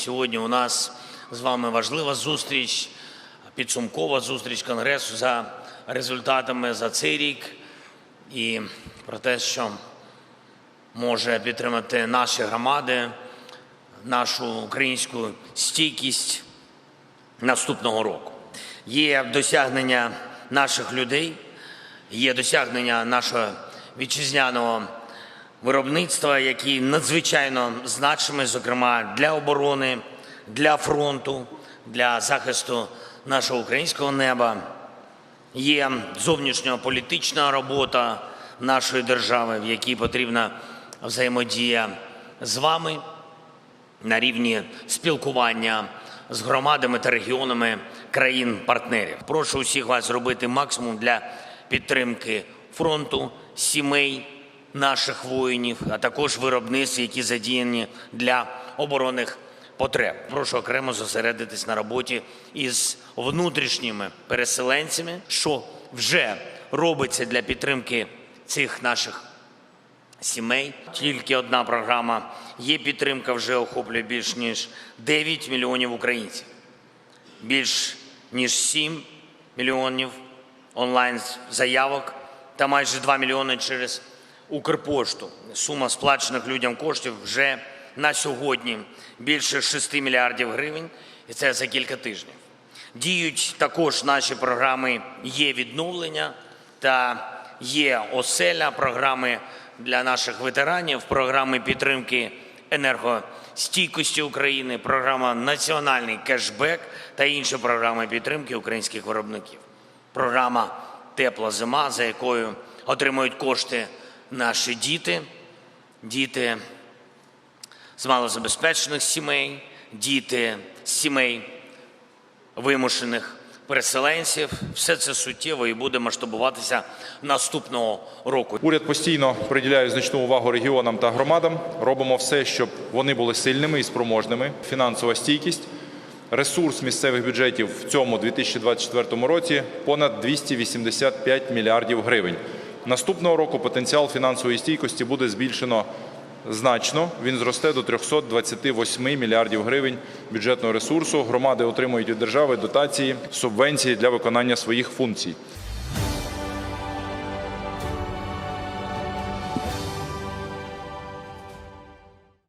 Сьогодні у нас з вами важлива зустріч, підсумкова зустріч Конгресу за результатами за цей рік і про те, що може підтримати наші громади, нашу українську стійкість наступного року. Є досягнення наших людей, є досягнення нашого вітчизняного виробництва, які надзвичайно значимі, зокрема для оборони, для фронту, для захисту нашого українського неба. Є зовнішньополітична робота нашої держави, в якій потрібна взаємодія з вами на рівні спілкування з громадами та регіонами країн-партнерів. Прошу усіх вас зробити максимум для підтримки фронту, сімей наших воїнів, а також виробництв, які задіяні для оборонних потреб. Прошу окремо зосередитись на роботі із внутрішніми переселенцями, що вже робиться для підтримки цих наших сімей. Тільки одна програма є підтримка, вже охоплює більш ніж 9 мільйонів українців. Більш ніж 7 мільйонів онлайн заявок та майже 2 мільйони через Укрпошту. Сума сплачених людям коштів вже на сьогодні більше 6 мільярдів гривень, і це за кілька тижнів. Діють також наші програми є відновлення та є оселя, програми для наших ветеранів, програми підтримки енергостійкості України, програма Національний кешбек та інші програми підтримки українських виробників. Програма Тепла зима, за якою отримують кошти наші діти, діти з малозабезпечених сімей, діти з сімей вимушених переселенців. Все це суттєво і буде масштабуватися наступного року. Уряд постійно приділяє значну увагу регіонам та громадам. Робимо все, щоб вони були сильними і спроможними. Фінансова стійкість. Ресурс місцевих бюджетів в цьому 2024 році понад 285 мільярдів гривень. Наступного року потенціал фінансової стійкості буде збільшено значно. Він зросте до 328 мільярдів гривень бюджетного ресурсу. Громади отримують від держави дотації, субвенції для виконання своїх функцій.